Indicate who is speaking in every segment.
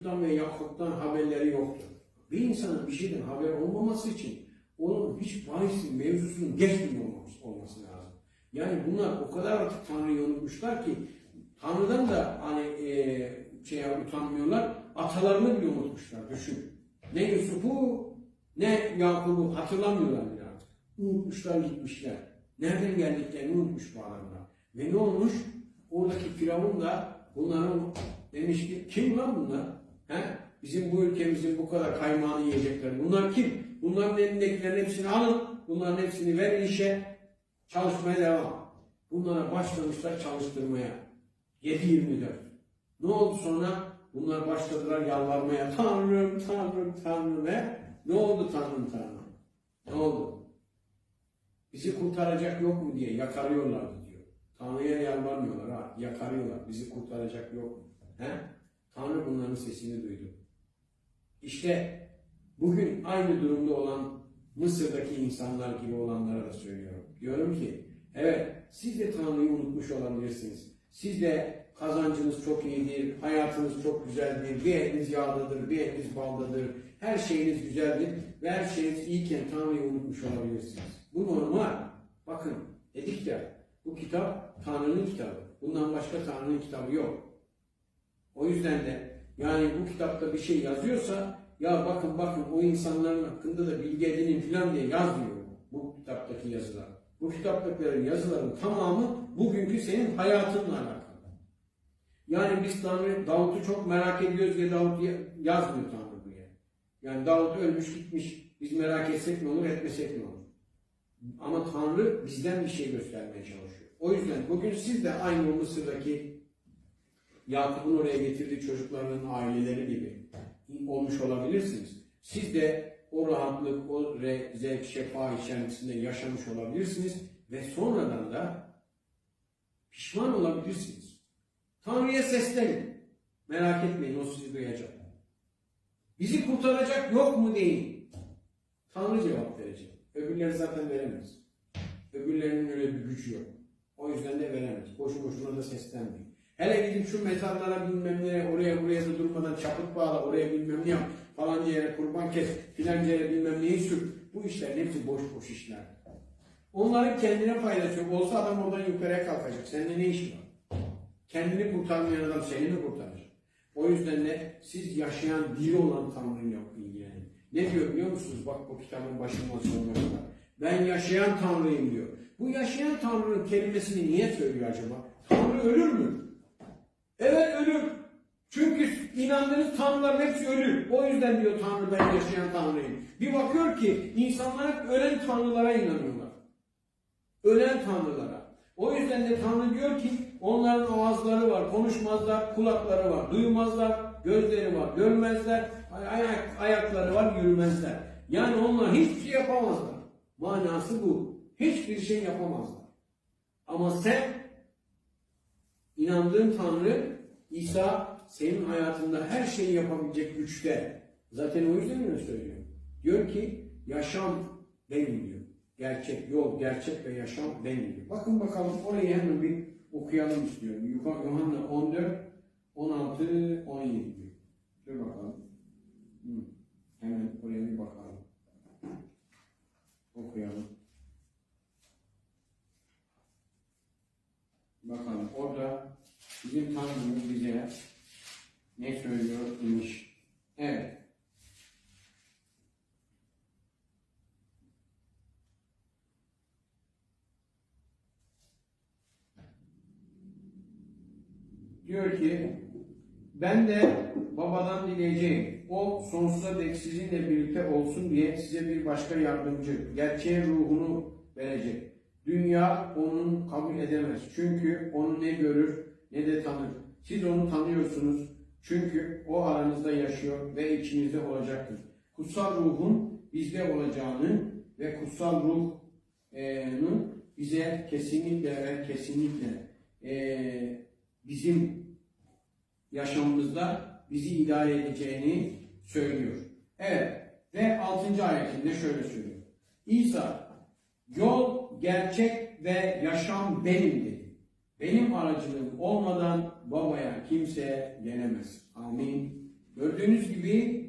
Speaker 1: Yakut'tan ve Yakut'tan haberleri yoktur. Bir insanın bir şeyden haber olmaması için onun hiç bahisin, mevzusunun geçmiyor olması lazım. Yani bunlar o kadar artık Tanrı'yı unutmuşlar ki Tanrı'dan da hani e, şeye utanmıyorlar, atalarını bile unutmuşlar, düşün. Ne Yusuf'u ne Yakup'u hatırlamıyorlar bile artık. Unutmuşlar gitmişler. Nereden geldiklerini unutmuş bu adamlar. Ve ne olmuş? Oradaki Firavun da bunların demiş ki kim lan bunlar? He? Bizim bu ülkemizin bu kadar kaymağını yiyecekler. Bunlar kim? Bunların elindekilerin hepsini alın. Bunların hepsini verin işe. Çalışmaya devam. Bunlara başlamışlar çalıştırmaya. 7-24. Ne oldu sonra? Bunlar başladılar yalvarmaya. Tanrım, Tanrım, Tanrım ve ne oldu Tanrım, Tanrım? Ne oldu? Bizi kurtaracak yok mu diye yakarıyorlardı diyor. Tanrı'ya yalvarmıyorlar ha, yakarıyorlar. Bizi kurtaracak yok mu? He? Tanrı bunların sesini duydu. İşte bugün aynı durumda olan Mısır'daki insanlar gibi olanlara da söylüyorum. Diyorum ki, evet siz de Tanrı'yı unutmuş olabilirsiniz. Siz de kazancınız çok iyidir, hayatınız çok güzeldir, bir eliniz yağdadır, bir eliniz baldadır, her şeyiniz güzeldir ve her şeyiniz iyiken Tanrı'yı unutmuş olabilirsiniz. Bu normal. Bakın dedik ya, bu kitap Tanrı'nın kitabı. Bundan başka Tanrı'nın kitabı yok. O yüzden de yani bu kitapta bir şey yazıyorsa ya bakın bakın o insanların hakkında da bilgi edinin filan diye yazmıyor bu kitaptaki yazılar. Bu kitaptakilerin yazıların tamamı bugünkü senin hayatınla alakalı. Yani biz Tanrı Davut'u çok merak ediyoruz diye Davut ya- yazmıyor Tanrı buraya. Yani Davut ölmüş gitmiş. Biz merak etsek ne olur etmesek ne olur. Ama Tanrı bizden bir şey göstermeye çalışıyor. O yüzden bugün siz de aynı o Mısır'daki Yakup'un oraya getirdiği çocukların aileleri gibi olmuş olabilirsiniz. Siz de o rahatlık, o re- zevk, şefa içerisinde yaşamış olabilirsiniz ve sonradan da pişman olabilirsiniz. Tanrı'ya seslenin. Merak etmeyin, o sizi duyacak. Bizi kurtaracak yok mu deyin. Tanrı cevap verecek. Öbürleri zaten veremez. Öbürlerinin öyle bir gücü yok. O yüzden de veremez. Boşu boşuna da seslenmeyin. Hele gidip şu mezarlara bilmem ne, oraya buraya da durmadan çaput bağla, oraya bilmem ne yap, falan yere kurban kes, filanca yere bilmem neyi sür. Bu işlerin hepsi boş boş işler. Onların kendine faydası yok. Olsa adam oradan yukarıya kalkacak. Seninle ne işi var? Kendini kurtarmayan adam seni mi kurtarır? O yüzden de siz yaşayan diri olan Tanrı'yla ilgilenin. Ne diyor biliyor musunuz? Bak bu kitabın başından sonuna kadar. Ben yaşayan Tanrı'yım diyor. Bu yaşayan Tanrı'nın kelimesini niye söylüyor acaba? Tanrı ölür mü? Evet ölür. Çünkü inandığınız tanrıların hepsi ölür. O yüzden diyor Tanrı ben yaşayan Tanrıyım. Bir bakıyor ki insanlar ölen tanrılara inanıyorlar. Ölen tanrılara. O yüzden de Tanrı diyor ki onların ağızları var, konuşmazlar, kulakları var, duymazlar, gözleri var, görmezler, ayak, ayakları var, yürümezler. Yani onlar hiçbir şey yapamazlar. Manası bu. Hiçbir şey yapamazlar. Ama sen İnandığın Tanrı İsa senin hayatında her şeyi yapabilecek güçte. Zaten o yüzden öyle söylüyor. Diyor ki yaşam benim diyor. Gerçek yol, gerçek ve yaşam benim diyor. Bakın bakalım orayı hemen bir okuyalım istiyorum. Yuh- Yuhanna 14, 16, 17 diyor. Dur bakalım. Hı. Hemen oraya bir bakalım. Okuyalım. Bakalım orada bizim Tanrımız bize ne söylüyor imiş. Evet. Diyor ki ben de babadan dileyeceğim. O sonsuza dek sizinle birlikte olsun diye size bir başka yardımcı, gerçeğin ruhunu verecek. Dünya onun kabul edemez. Çünkü onu ne görür ne de tanır. Siz onu tanıyorsunuz. Çünkü o aranızda yaşıyor ve içinizde olacaktır. Kutsal ruhun bizde olacağını ve kutsal ruhun bize kesinlikle ve kesinlikle eee, bizim yaşamımızda bizi idare edeceğini söylüyor. Evet ve 6. ayetinde şöyle söylüyor. İsa yol, gerçek ve yaşam benim dedi. Benim aracılığım olmadan babaya kimse gelemez. Amin. Gördüğünüz gibi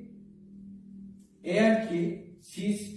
Speaker 1: eğer ki siz